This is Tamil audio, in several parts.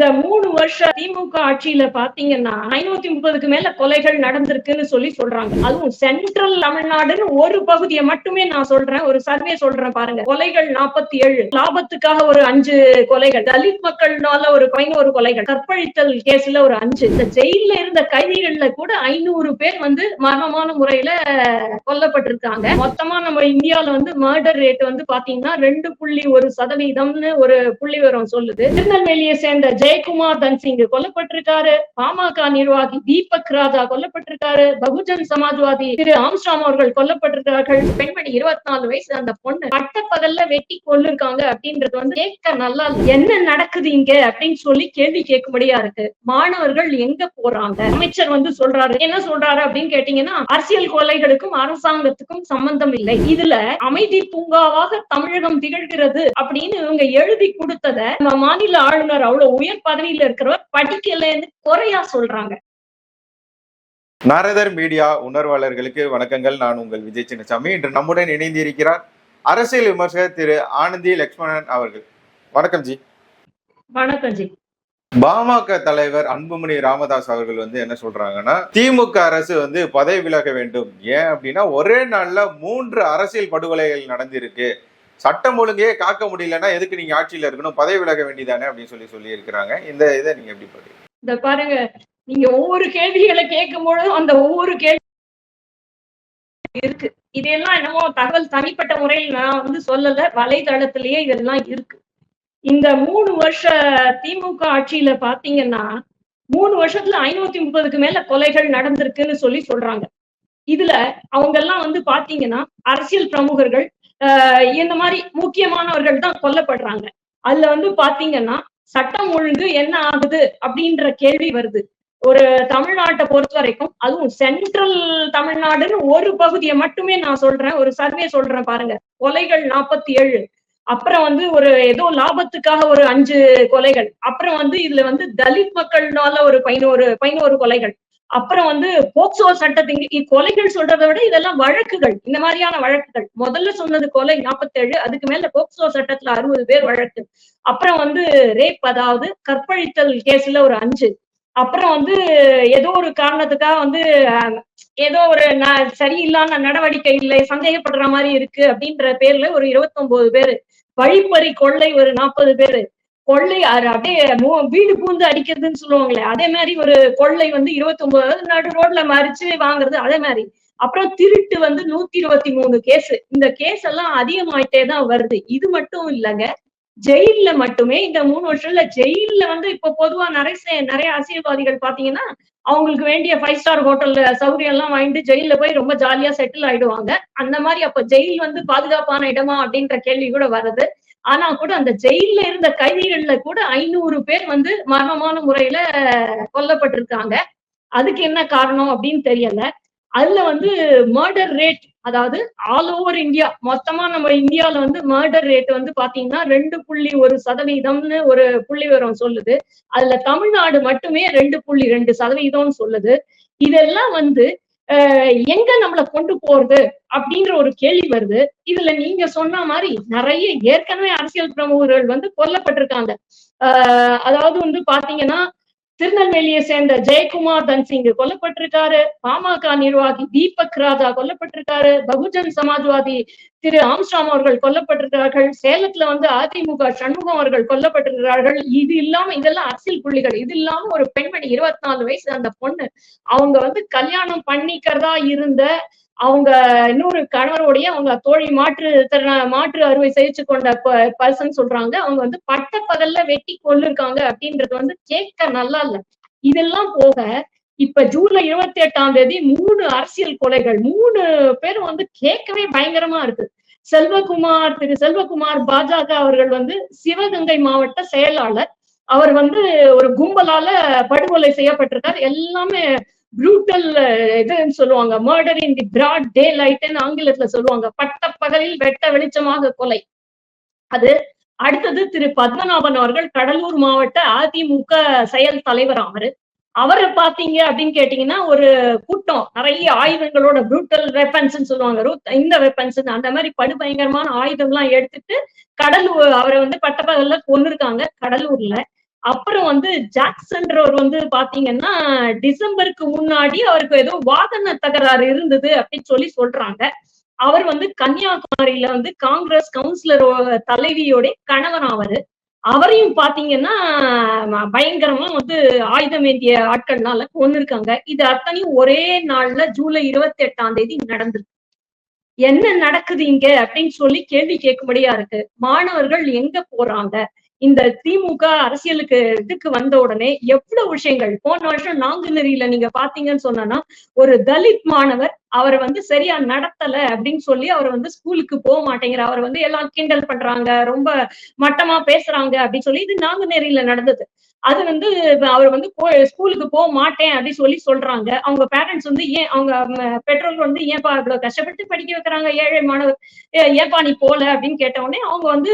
இந்த மூணு வருஷம் திமுக ஆட்சியில பாத்தீங்கன்னா ஐநூத்தி முப்பதுக்கு மேல கொலைகள் நடந்திருக்குன்னு சொல்லி சொல்றாங்க. அதுவும் சென்ட்ரல் தமிழ்நாடுன்னு ஒரு பகுதியை மட்டுமே நான் சொல்றேன் ஒரு சர்வே சொல்றேன் பாருங்க. கொலைகள் நாற்பத்தி ஏழு லாபத்துக்காக ஒரு அஞ்சு கொலைகள். தலித் மக்கள்னால ஒரு பதினோரு கொலைகள். கற்பழித்தல் கேஸ்ல ஒரு அஞ்சு. இந்த ஜெயில இருந்த கைதிகள்ல கூட ஐநூறு பேர் வந்து மர்மமான முறையில கொல்லப்பட்டிருக்காங்க. மொத்தமா நம்ம இந்தியால வந்து மர்டர் ரேட் வந்து பாத்தீங்கன்னா ரெண்டு புள்ளி ஒரு சதவீதம்னு ஒரு புள்ளி விவரம் சொல்லுது. திருநெல்வேலியை சேர்ந்த ஜெயக்குமார் தன்சிங் கொல்லப்பட்டிருக்காரு. பாமக நிர்வாகி தீபக் ராஜா கொல்லப்பட்டிருக்காரு. பகுஜன் சமாஜ்வாதி திரு ஆம்ஸ்டாம் அவர்கள் கொல்லப்பட்டிருக்கிறார்கள். பெண்மணி இருபத்தி நாலு வயசு அந்த பொண்ணு பட்டப்பகல்ல வெட்டி கொள்ளிருக்காங்க அப்படின்றது வந்து கேட்க நல்லா என்ன நடக்குது இங்க அப்படின்னு சொல்லி கேள்வி கேட்கும்படியா இருக்கு. மாணவர்கள் எங்க போறாங்க? அமைச்சர் வந்து சொல்றாரு. என்ன சொல்றாரு அப்படின்னு கேட்டீங்கன்னா அரசியல் கொலைகளுக்கும் அரசாங்கத்துக்கும் சம்பந்தம் இல்லை. இதுல அமைதி பூங்காவாக தமிழகம் திகழ்கிறது அப்படின்னு இவங்க எழுதி கொடுத்தத நம்ம மாநில ஆளுநர் அவ்வளவு உயர் பதவியில இருக்கிறவர் படிக்கலன்னு குறையா சொல்றாங்க. நாரதர் மீடியா உணர்வாளர்களுக்கு வணக்கங்கள். நான் உங்கள் விஜய் சின்னசாமி. இன்று நம்முடன் இணைந்திருக்கிறார் அரசியல் விமர்சகர் திரு ஆனந்தி லட்சுமணன் அவர்கள். வணக்கம் ஜி. வணக்கம் ஜி. பாமக தலைவர் அன்புமணி ராமதாஸ் அவர்கள் வந்து என்ன சொல்றாங்கன்னா திமுக அரசு வந்து பதவி விலக வேண்டும். ஏன் அப்படின்னா ஒரே நாள்ல மூன்று அரசியல் படுகொலைகள் நடந்திருக்கு. சட்டம் ஒழுங்கையே காக்க முடியலன்னா எதுக்கு நீங்க ஆட்சியில இருக்கணும்? பதவி விலக வேண்டியதானே அப்படின்னு சொல்லி சொல்லி இருக்கிறாங்க இந்த இதை நீங்க எப்படி பாருங்க இந்த பாருங்க நீங்க ஒவ்வொரு கேள்விகளை கேட்கும் பொழுதும் அந்த ஒவ்வொரு கேள்வி இருக்கு. இதெல்லாம் என்னமோ தகவல் தனிப்பட்ட முறையில் நான் வந்து சொல்லல. வலைதளத்திலேயே இதெல்லாம் இருக்கு. இந்த மூணு வருஷ திமுக ஆட்சியில பாத்தீங்கன்னா மூணு வருஷத்துல ஐநூத்தி முப்பதுக்கு மேல கொலைகள் நடந்திருக்குன்னு சொல்லி சொல்றாங்க. இதுல அவங்க எல்லாம் வந்து பாத்தீங்கன்னா அரசியல் பிரமுகர்கள் ஆஹ் இந்த மாதிரி முக்கியமானவர்கள் தான் கொல்லப்படுறாங்க. அதுல வந்து பாத்தீங்கன்னா சட்டம் ஒழுங்கு என்ன ஆகுது அப்படின்ற கேள்வி வருது. ஒரு தமிழ்நாட்டை பொறுத்த வரைக்கும் அதுவும் சென்ட்ரல் தமிழ்நாடுன்னு ஒரு பகுதியை மட்டுமே நான் சொல்றேன். ஒரு சர்வே சொல்றேன் பாருங்க. கொலைகள் நாற்பத்தி ஏழு அப்புறம் வந்து ஒரு ஏதோ லாபத்துக்காக ஒரு அஞ்சு கொலைகள். அப்புறம் வந்து இதுல வந்து தலித் மக்கள்னால ஒரு பதினோரு பதினோரு கொலைகள். அப்புறம் வந்து போக்சோ சட்டத்தின் கொலைகள் சொல்றதை விட இதெல்லாம் வழக்குகள். இந்த மாதிரியான வழக்குகள். முதல்ல சொன்னது கொலை நாற்பத்தேழு அதுக்கு மேல போக்சோ சட்டத்துல அறுபது பேர் வழக்கு. அப்புறம் வந்து ரேப் அதாவது கற்பழித்தல் கேஸ்ல ஒரு அஞ்சு. அப்புறம் வந்து ஏதோ ஒரு காரணத்துக்காக வந்து ஏதோ ஒரு ந- சரியில்லாத நடவடிக்கை இல்லை சந்தேகப்படுற மாதிரி இருக்கு அப்படின்ற பேர்ல ஒரு இருபத்தொன்பது பேரு. வழிப்பறி கொள்ளை ஒரு நாற்பது பேரு. கொள்ளை அப்படியே வீடு பூந்து அடிக்கிறதுன்னு சொல்லுவாங்களே அதே மாதிரி ஒரு கொள்ளை வந்து இருபத்தி ஒன்பது நடு ரோட்ல மறிச்சு வாங்குறது அதே மாதிரி. அப்புறம் திருட்டு வந்து நூத்தி இருபத்தி மூணு கேஸ். இந்த கேஸ் எல்லாம் அதிகமாயிட்டே தான் வருது. இது மட்டும் இல்லைங்க. ஜெயில்ல மட்டுமே இந்த மூணு வருஷம்ல ஜெயில்ல வந்து இப்ப பொதுவா நிறைய சே- நிறைய அரசியல்வாதிகள் பாத்தீங்கன்னா அவங்களுக்கு வேண்டிய ஃபைவ் ஸ்டார் ஹோட்டல்ல சௌகரியம் எல்லாம் வாங்கிட்டு ஜெயில போய் ரொம்ப ஜாலியா செட்டில் ஆயிடுவாங்க. அந்த மாதிரி அப்ப ஜெயில் வந்து பாதுகாப்பான இடமா அப்படின்ற கேள்வி கூட வருது. ஆனா கூட அந்த ஜெயில்ல இருந்த கைதிகள்ல கூட ஐநூறு பேர் வந்து மர்மமான முறையில கொல்லப்பட்டிருக்காங்க. அதுக்கு என்ன காரணம் அப்படின்னு தெரியல. அதுல வந்து மர்டர் ரேட் அதாவது ஆல் ஓவர் இந்தியா மொத்தமா நம்ம இந்தியால வந்து மர்டர் ரேட் வந்து பாத்தீங்கன்னா ரெண்டு புள்ளி ஒரு சதவீதம்னு ஒரு புள்ளி விவரம் சொல்லுது. அதுல தமிழ்நாடு மட்டுமே ரெண்டு புள்ளி ரெண்டு சதவீதம்னு சொல்லுது. இதெல்லாம் வந்து எங்க நம்மள கொண்டு போறது அப்படின்ற ஒரு கேள்வி வருது. இதுல நீங்க சொன்ன மாதிரி நிறைய ஏற்கனவே அரசியல் பிரமுகர்கள் வந்து கொல்லப்பட்டிருக்காங்க. ஆஹ் அதாவது வந்து பாத்தீங்கன்னா திருநெல்வேலியை சேர்ந்த ஜெயக்குமார் தன்சிங் கொல்லப்பட்டிருக்காரு. பாமக நிர்வாகி தீபக் ராஜா கொல்லப்பட்டிருக்காரு. பகுஜன் சமாஜ்வாதி திரு ஆம்ஸ்டாம் அவர்கள் கொல்லப்பட்டிருக்கிறார்கள். சேலத்துல வந்து அதிமுக சண்முகம் அவர்கள் கொல்லப்பட்டிருக்கிறார்கள். இது இல்லாம இதெல்லாம் அரசியல் புள்ளிகள். இது இல்லாம ஒரு பெண்மணி இருபத்தி நாலு வயசு அந்த பொண்ணு. அவங்க வந்து கல்யாணம் பண்ணிக்கிறதா இருந்த அவங்க இன்னொரு கணவருடைய அவங்க தோழி மாற்று திறன மாற்று அறுவை சிகிச்சை கொண்ட பர்சன் சொல்றாங்க. அவங்க வந்து பட்ட பகல்ல வெட்டி கொள்ளிருக்காங்க அப்படின்றது வந்து கேட்க நல்லா இல்ல. இதெல்லாம் போக இப்ப ஜூலை இருபத்தி எட்டாம் தேதி மூணு அரசியல் கொலைகள் மூணு பேரும் வந்து கேட்கவே பயங்கரமா இருக்கு. செல்வகுமார் திரு செல்வகுமார் பாஜக அவர்கள் வந்து சிவகங்கை மாவட்ட செயலாளர். அவர் வந்து ஒரு கும்பலால படுகொலை செய்யப்பட்டிருக்கார். எல்லாமே ப்ரூட்டல் uh, இதுன்னு சொல்லுவாங்க. மர்டர் இன் தி பிராட் டே லைட்னு ஆங்கிலத்துல சொல்லுவாங்க. பட்ட பகலில் வெட்ட வெளிச்சமாக கொலை. அது அடுத்தது திரு பத்மநாபன் அவர்கள் கடலூர் மாவட்ட அதிமுக செயல் தலைவர் அவரு. அவரை பாத்தீங்க அப்படின்னு கேட்டீங்கன்னா ஒரு கூட்டம் நிறைய ஆயுதங்களோட ப்ரூட்டல் வெப்பன்ஸ் சொல்லுவாங்க. ரூத்- இந்த வெப்பன்ஸ் அந்த மாதிரி படுபயங்கரமான எல்லாம் எடுத்துட்டு கடலூர் அவரை வந்து பட்டப்பகல்ல கொன்னுருக்காங்க. கடலூர்ல அப்புறம் வந்து ஜாக்சன்றவர் வந்து பாத்தீங்கன்னா டிசம்பருக்கு முன்னாடி அவருக்கு ஏதோ வாகன தகராறு இருந்தது அப்படின்னு சொல்லி சொல்றாங்க. அவர் வந்து கன்னியாகுமரியில வந்து காங்கிரஸ் கவுன்சிலர் தலைவியோட கணவன் அவரு அவரையும் பாத்தீங்கன்னா பயங்கரமா வந்து ஆயுதம் ஏந்திய ஆட்கள்னால கொண்டிருக்காங்க இது அத்தனையும் ஒரே நாள்ல ஜூலை இருபத்தி எட்டாம் தேதி நடந்திருக்கு. என்ன நடக்குது இங்க அப்படின்னு சொல்லி கேள்வி கேட்கும்படியா இருக்கு. மாணவர்கள் எங்க போறாங்க? இந்த திமுக அரசியலுக்கு இதுக்கு வந்த உடனே எவ்வளவு விஷயங்கள்? போன வருஷம் நாங்குநெறியில நீங்க பாத்தீங்கன்னு சொன்னா ஒரு தலித் மாணவர் அவரை வந்து சரியா நடத்தல அப்படின்னு சொல்லி அவர் வந்து ஸ்கூலுக்கு போக மாட்டேங்கிற அவர் வந்து எல்லாம் கிண்டல் பண்றாங்க ரொம்ப மட்டமா பேசுறாங்க அப்படின்னு சொல்லி இது நாங்குநேரியில நடந்தது. அது வந்து அவர் வந்து ஸ்கூலுக்கு போக மாட்டேன் அப்படின்னு சொல்லி சொல்றாங்க. அவங்க பேரண்ட்ஸ் வந்து ஏன் அவங்க பெற்றோர்கள் வந்து ஏன்பா இவ்வளவு கஷ்டப்பட்டு படிக்க வைக்கிறாங்க ஏழை மாணவர் ஏன்பா நீ போல அப்படின்னு கேட்ட உடனே அவங்க வந்து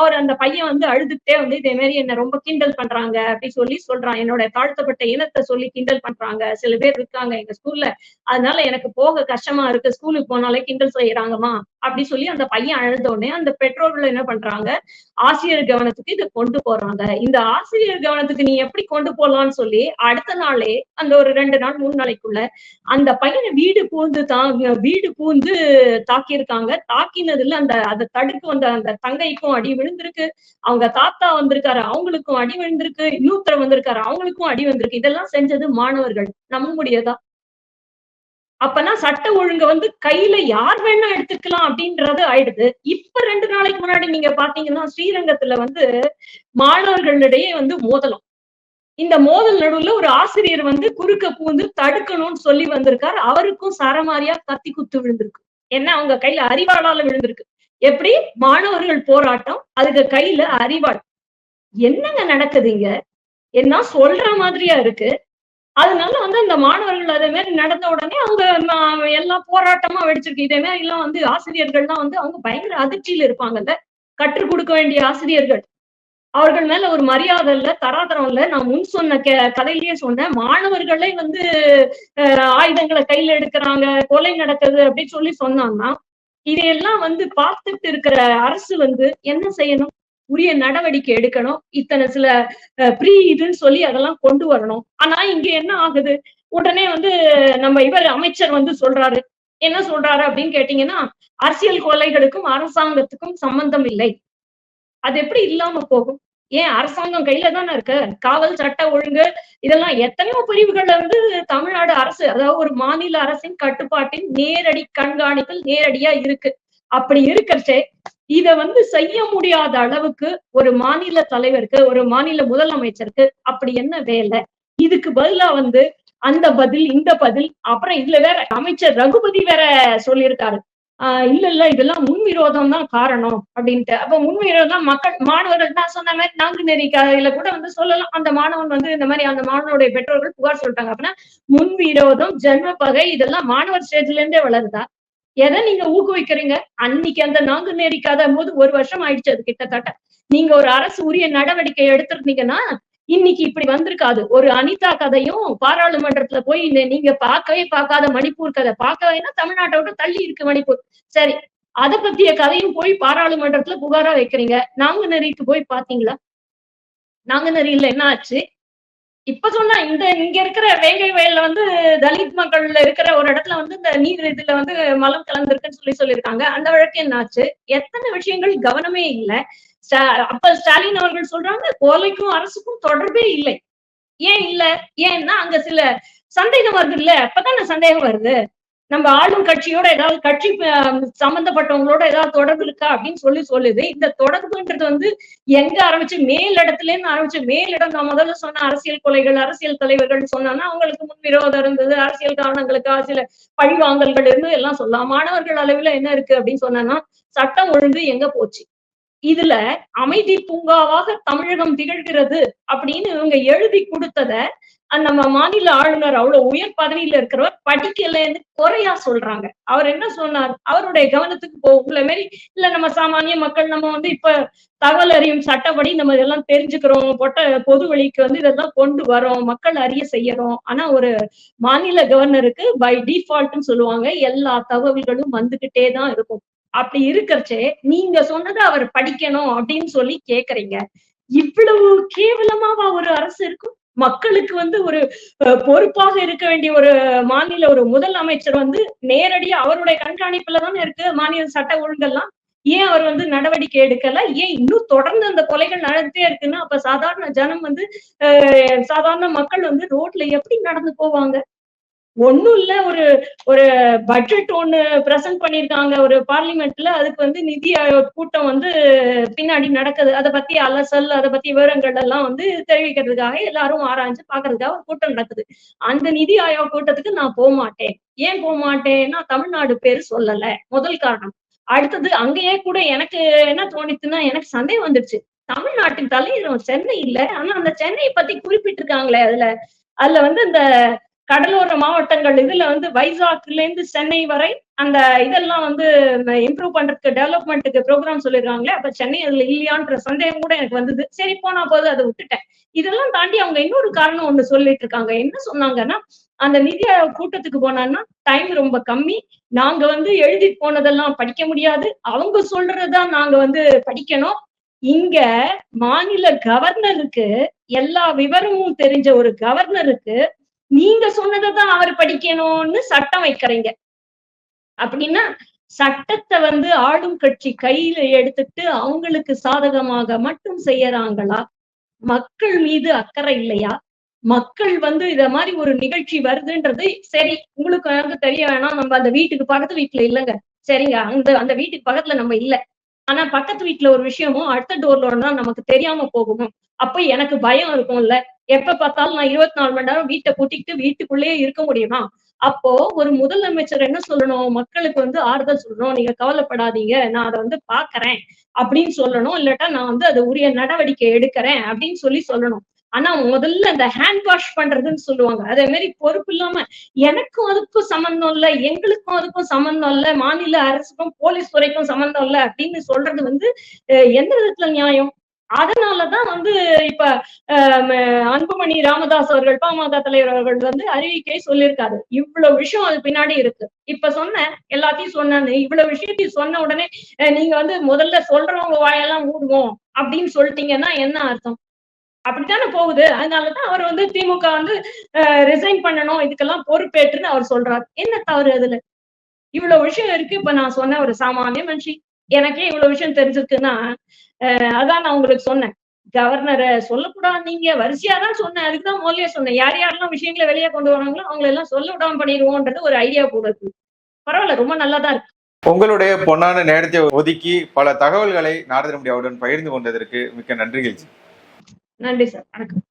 அவர் அந்த பையன் வந்து அழுதுகிட்டே வந்து இதே மாதிரி என்ன ரொம்ப கிண்டல் பண்றாங்க அப்படின்னு சொல்லி சொல்றான். என்னோட தாழ்த்தப்பட்ட இனத்தை சொல்லி கிண்டல் பண்றாங்க. சில பேர் இருக்காங்க எங்க ஸ்கூல்ல. அதனால எனக்கு போக கஷ்டமா இருக்கு ஸ்கூலுக்கு போனாலே கிண்டல் செய்யறாங்கம்மா அப்படி சொல்லி அந்த பையன் அழுத உடனே அந்த பெற்றோர்கள் என்ன பண்றாங்க? ஆசிரியர் கவனத்துக்கு இதை கொண்டு போறாங்க. இந்த ஆசிரியர் கவனத்துக்கு நீ எப்படி கொண்டு போலாம்னு சொல்லி அடுத்த நாளே அந்த ஒரு ரெண்டு நாள் மூணு நாளைக்குள்ள அந்த பையனை வீடு பூந்து தா வீடு பூந்து தாக்கியிருக்காங்க. தாக்கினதுல அந்த அதை தடுக்க வந்த அந்த தங்கைக்கும் அடி விழுந்திருக்கு. அவங்க தாத்தா வந்திருக்காரு அவங்களுக்கும் அடி விழுந்திருக்கு. இன்னொருத்தர் வந்திருக்காரு அவங்களுக்கும் அடி வந்திருக்கு இதெல்லாம் செஞ்சது மாணவர்கள் நம்ப முடியாதா அப்பனா சட்ட ஒழுங்க வந்து கையில யார் வேணா எடுத்துக்கலாம் அப்படின்றது ஆயிடுது. இப்ப ரெண்டு நாளைக்கு முன்னாடி நீங்க பாத்தீங்கன்னா ஸ்ரீரங்கத்துல வந்து மாணவர்களிடையே வந்து மோதலம். இந்த மோதல் நடுவுல ஒரு ஆசிரியர் வந்து குறுக்க பூந்து தடுக்கணும்னு சொல்லி வந்திருக்காரு. அவருக்கும் சரமாரியா கத்தி குத்து விழுந்திருக்கு. ஏன்னா அவங்க கையில அறிவாளால விழுந்திருக்கு. எப்படி? மாணவர்கள் போராட்டம் அதுக்கு கையில அறிவாள். என்னங்க நடக்குதுங்க என்ன சொல்ற மாதிரியா இருக்கு? அதனால வந்து அந்த மாணவர்கள் அதே மாதிரி நடந்த உடனே அவங்க எல்லாம் போராட்டமா வெடிச்சிருக்கு. இதே மாதிரி எல்லாம் வந்து ஆசிரியர்கள்லாம் வந்து அவங்க பயங்கர அதிர்ச்சியில அந்த கற்றுக் கொடுக்க வேண்டிய ஆசிரியர்கள். அவர்கள் மேல ஒரு மரியாதை இல்ல தராதரம் இல்ல. நான் முன் சொன்ன க கதையிலேயே சொன்னேன். மாணவர்களே வந்து ஆயுதங்களை கையில எடுக்கிறாங்க கொலை நடக்குது அப்படின்னு சொல்லி சொன்னாங்கன்னா இதையெல்லாம் வந்து பார்த்துட்டு இருக்கிற அரசு வந்து என்ன செய்யணும்? உரிய நடவடிக்கை எடுக்கணும். இத்தனை சில ப்ரீ இதுன்னு சொல்லி அதெல்லாம் கொண்டு வரணும். ஆனா இங்க என்ன ஆகுது? உடனே வந்து நம்ம இவர் அமைச்சர் வந்து சொல்றாரு. என்ன சொல்றாரு அப்படின்னு கேட்டீங்கன்னா அரசியல் கொலைகளுக்கும் அரசாங்கத்துக்கும் சம்பந்தம் இல்லை. அது எப்படி இல்லாம போகும்? ஏன் அரசாங்கம் கையில தானே இருக்கு? காவல் சட்ட ஒழுங்கு இதெல்லாம் எத்தனையோ பிரிவுகள்ல வந்து தமிழ்நாடு அரசு அதாவது ஒரு மாநில அரசின் கட்டுப்பாட்டின் நேரடி கண்காணிப்பில் நேரடியா இருக்கு. அப்படி இருக்கச்சே இத வந்து செய்ய முடியாத அளவுக்கு ஒரு மாநில தலைவருக்கு ஒரு மாநில முதலமைச்சருக்கு அப்படி என்ன வேலை? இதுக்கு பதிலா வந்து அந்த பதில் இந்த பதில் அப்புறம் இதுல வேற அமைச்சர் ரகுபதி வேற சொல்லியிருக்காரு. ஆஹ் இல்ல இல்ல இதெல்லாம் முன்விரோதம் தான் காரணம் அப்படின்ட்டு. அப்ப முன்விரோதம் மக்கள் மாணவர்கள் நான் சொன்ன மாதிரி நாங்குநெறி கதையில கூட வந்து சொல்லலாம். அந்த மாணவன் வந்து இந்த மாதிரி அந்த மாணவனுடைய பெற்றோர்கள் புகார் சொல்லிட்டாங்க. அப்படின்னா முன்விரோதம் ஜென்ம பகை இதெல்லாம் மாணவர் ஸ்டேஜ்ல இருந்தே வளருதா? எதை நீங்க ஊக்குவிக்கிறீங்க? அன்னைக்கு அந்த நாங்கு கதை போது ஒரு வருஷம் ஆயிடுச்சு அது கிட்டத்தட்ட. நீங்க ஒரு அரசு உரிய நடவடிக்கை எடுத்திருந்தீங்கன்னா இன்னைக்கு இப்படி வந்திருக்காது. ஒரு அனிதா கதையும் பாராளுமன்றத்துல போய் நீங்க பார்க்கவே பார்க்காத மணிப்பூர் கதை. பார்க்கவேன்னா தமிழ்நாட்டை விட்டு தள்ளி இருக்கு மணிப்பூர். சரி அத பத்திய கதையும் போய் பாராளுமன்றத்துல புகாரா வைக்கிறீங்க. நாங்குநேரிக்கு போய் பாத்தீங்களா நாங்குநேரியில என்ன ஆச்சு? இப்ப சொன்னா இந்த இங்க இருக்கிற வேங்கை வயல்ல வந்து தலித் மக்கள்ல இருக்கிற ஒரு இடத்துல வந்து இந்த நீர் இதுல வந்து மலம் கலந்துருக்குன்னு சொல்லி சொல்லியிருக்காங்க. அந்த வழக்கு என்ன ஆச்சு எத்தனை விஷயங்கள் கவனமே இல்ல. ஸ்டா- அப்ப ஸ்டாலின் அவர்கள் சொல்றாங்க கோலைக்கும் அரசுக்கும் தொடர்பே இல்லை. ஏன் இல்ல? ஏன்னா அங்க சில சந்தேகம் வருது இல்ல? அப்பதானே சந்தேகம் வருது? நம்ம ஆளும் கட்சியோட ஏதாவது கட்சி சம்பந்தப்பட்டவங்களோட ஏதாவது தொடர்பு இருக்கா அப்படின்னு சொல்லி சொல்லுது. இந்த தொடர்புன்றது வந்து எங்க ஆரம்பிச்சு மேல் இடத்துல இருந்து ஆரம்பிச்சு மேலிடம் நான் முதல்ல சொன்ன அரசியல் கொலைகள் அரசியல் தலைவர்கள் சொன்னான்னா அவங்களுக்கு முன் விரோதம் இருந்தது அரசியல் காரணங்களுக்காக சில பழிவாங்கல்கள் இருந்து எல்லாம் சொல்லலாம். மாணவர்கள் அளவுல என்ன இருக்கு அப்படின்னு சொன்னா சட்டம் ஒழுங்கு எங்க போச்சு? இதுல அமைதி பூங்காவாக தமிழகம் திகழ்கிறது அப்படின்னு இவங்க எழுதி கொடுத்தத நம்ம மாநில ஆளுநர் அவ்வளவு உயர் பதவியில இருக்கிறவர் படிக்கலன்னு குறையா சொல்றாங்க. அவர் என்ன சொன்னார்? அவருடைய கவனத்துக்கு போ உங்களை மாரி இல்ல நம்ம சாமானிய மக்கள் நம்ம வந்து இப்ப தகவல் அறியும் சட்டப்படி நம்ம இதெல்லாம் தெரிஞ்சுக்கிறோம். பொட்ட பொது வழிக்கு வந்து இதெல்லாம் கொண்டு வரோம். மக்கள் அறிய செய்யறோம். ஆனா ஒரு மாநில கவர்னருக்கு பை டிஃபால்ட்னு சொல்லுவாங்க. எல்லா தகவல்களும் வந்துகிட்டே தான் இருக்கும். அப்படி இருக்கிறச்சே நீங்க சொன்னதை அவர் படிக்கணும் அப்படின்னு சொல்லி கேக்குறீங்க. இவ்வளவு கேவலமாவா ஒரு அரசு இருக்கும்? மக்களுக்கு வந்து ஒரு பொறுப்பாக இருக்க வேண்டிய ஒரு மாநில ஒரு முதல் அமைச்சர் வந்து நேரடியா அவருடைய கண்காணிப்புல தானே இருக்கு மாநில சட்ட ஒழுங்கெல்லாம். ஏன் அவர் வந்து நடவடிக்கை எடுக்கல? ஏன் இன்னும் தொடர்ந்து அந்த கொலைகள் நடந்துட்டே இருக்குன்னா அப்ப சாதாரண ஜனம் வந்து சாதாரண மக்கள் வந்து ரோட்ல எப்படி நடந்து போவாங்க? ஒண்ணும் இல்ல ஒரு ஒரு பட்ஜெட் ஒண்ணு பிரசன்ட் பண்ணிருக்காங்க ஒரு பார்லிமெண்ட்ல அதுக்கு வந்து நிதி ஆயோக் கூட்டம் வந்து பின்னாடி நடக்குது. அதை பத்தி அலசல் அதை பத்தி விவரங்கள் எல்லாம் வந்து தெரிவிக்கிறதுக்காக எல்லாரும் ஆராய்ஞ்சு பாக்குறதுக்காக ஒரு கூட்டம் நடக்குது. அந்த நிதி ஆயோக் கூட்டத்துக்கு நான் போக மாட்டேன். ஏன் போக மாட்டேன்னா தமிழ்நாடு பேரு சொல்லல. முதல் காரணம். அடுத்தது அங்கேயே கூட எனக்கு என்ன தோணிச்சுன்னா எனக்கு சந்தேகம் வந்துடுச்சு தமிழ்நாட்டின் தலைநகரம் சென்னை இல்ல. ஆனா அந்த சென்னையை பத்தி குறிப்பிட்டிருக்காங்களே அதுல. அதுல வந்து இந்த கடலோர மாவட்டங்கள் இதுல வந்து வைசாக்ல இருந்து சென்னை வரை அந்த இதெல்லாம் வந்து இம்ப்ரூவ் பண்றதுக்கு டெவலப்மெண்ட்டுக்கு ப்ரோக்ராம் சொல்லிருக்காங்களே அப்ப சென்னை அதுல இல்லையான்ற சந்தேகம் கூட எனக்கு வந்தது. சரி போனா போது அதை விட்டுட்டேன். இதெல்லாம் தாண்டி அவங்க இன்னொரு காரணம் ஒண்ணு சொல்லிட்டு இருக்காங்க. என்ன சொன்னாங்கன்னா அந்த நிதி கூட்டத்துக்கு போனான்னா டைம் ரொம்ப கம்மி. நாங்க வந்து எழுதி போனதெல்லாம் படிக்க முடியாது. அவங்க சொல்றதுதான் நாங்க வந்து படிக்கணும். இங்க மாநில கவர்னருக்கு எல்லா விவரமும் தெரிஞ்ச ஒரு கவர்னருக்கு நீங்க சொன்னதைதான் அவர் படிக்கணும்னு சட்டம் வைக்கிறீங்க. அப்படின்னா சட்டத்தை வந்து ஆளும் கட்சி கையில எடுத்துட்டு அவங்களுக்கு சாதகமாக மட்டும் செய்யறாங்களா? மக்கள் மீது அக்கறை இல்லையா? மக்கள் வந்து இத மாதிரி ஒரு நிகழ்ச்சி வருதுன்றது சரி உங்களுக்கு எனக்கு தெரிய வேணாம் நம்ம அந்த வீட்டுக்கு பக்கத்து வீட்டுல இல்லைங்க. சரிங்க அந்த அந்த வீட்டுக்கு பக்கத்துல நம்ம இல்ல. ஆனா பக்கத்து வீட்டுல ஒரு விஷயமும் அடுத்த டோர்ல தான் நமக்கு தெரியாம போகும்? அப்ப எனக்கு பயம் இருக்கும்ல. எப்ப பார்த்தாலும் நான் இருபத்தி நாலு மணி நேரம் வீட்டை கூட்டிக்கிட்டு வீட்டுக்குள்ளேயே இருக்க முடியுமா? அப்போ ஒரு முதலமைச்சர் என்ன சொல்லணும்? மக்களுக்கு வந்து ஆறுதல் சொல்லணும். நீங்க கவலைப்படாதீங்க. நான் அதை வந்து பாக்குறேன் அப்படின்னு சொல்லணும். இல்லாட்டா நான் வந்து அது உரிய நடவடிக்கை எடுக்கிறேன் அப்படின்னு சொல்லி சொல்லணும். ஆனா முதல்ல இந்த ஹேண்ட் வாஷ் பண்றதுன்னு சொல்லுவாங்க. அதே மாதிரி பொறுப்பு இல்லாம எனக்கும் அதுக்கும் சம்பந்தம் இல்ல எங்களுக்கும் அதுக்கும் சம்பந்தம் இல்ல மாநில அரசுக்கும் போலீஸ் துறைக்கும் சம்பந்தம் இல்ல அப்படின்னு சொல்றது வந்து எந்த விதத்துல நியாயம்? அதனாலதான் வந்து இப்ப ஆஹ் அன்புமணி ராமதாஸ் அவர்கள் பாமக தலைவர் அவர்கள் வந்து அறிவிக்கை சொல்லியிருக்காரு. இவ்வளவு விஷயம் அது பின்னாடி இருக்கு. இப்ப சொன்ன எல்லாத்தையும் சொன்னேன் இவ்வளவு விஷயத்தையும் சொன்ன உடனே நீங்க வந்து முதல்ல சொல்றவங்க வாயெல்லாம் மூடுவோம் அப்படின்னு சொல்லிட்டீங்கன்னா என்ன அர்த்தம்? அப்படித்தானே போகுது. அதனாலதான் அவர் வந்து திமுக வந்து ரிசைன் பண்ணணும் இதுக்கெல்லாம் பொறுப்பேற்றுன்னு அவர் சொல்றாரு. என்ன தவறு அதுல? இவ்வளவு விஷயம் இருக்கு. இப்ப நான் சொன்ன ஒரு சாமானிய மனுஷி. எனக்கே இவ்வளவு விஷயம் தெரிஞ்சிருக்குன்னா அதான் நான் உங்களுக்கு சொன்னேன். கவர்னரை சொல்லக்கூடாது நீங்க வரிசையா தான் சொன்னேன். அதுக்குதான் முதல்லயே சொன்னேன். யார் யாரெல்லாம் விஷயங்களை வெளியே கொண்டு வராங்களோ அவங்களை எல்லாம் சொல்ல விடாம பண்ணிடுவோன்றது ஒரு ஐடியா கூட இருக்கு. பரவாயில்ல ரொம்ப நல்லாதான் இருக்கு. உங்களுடைய பொன்னான நேரத்தை ஒதுக்கி பல தகவல்களை நாரதன் முடியாவுடன் பகிர்ந்து கொண்டதற்கு மிக்க நன்றிகள் நன்றி சார். வணக்கம்.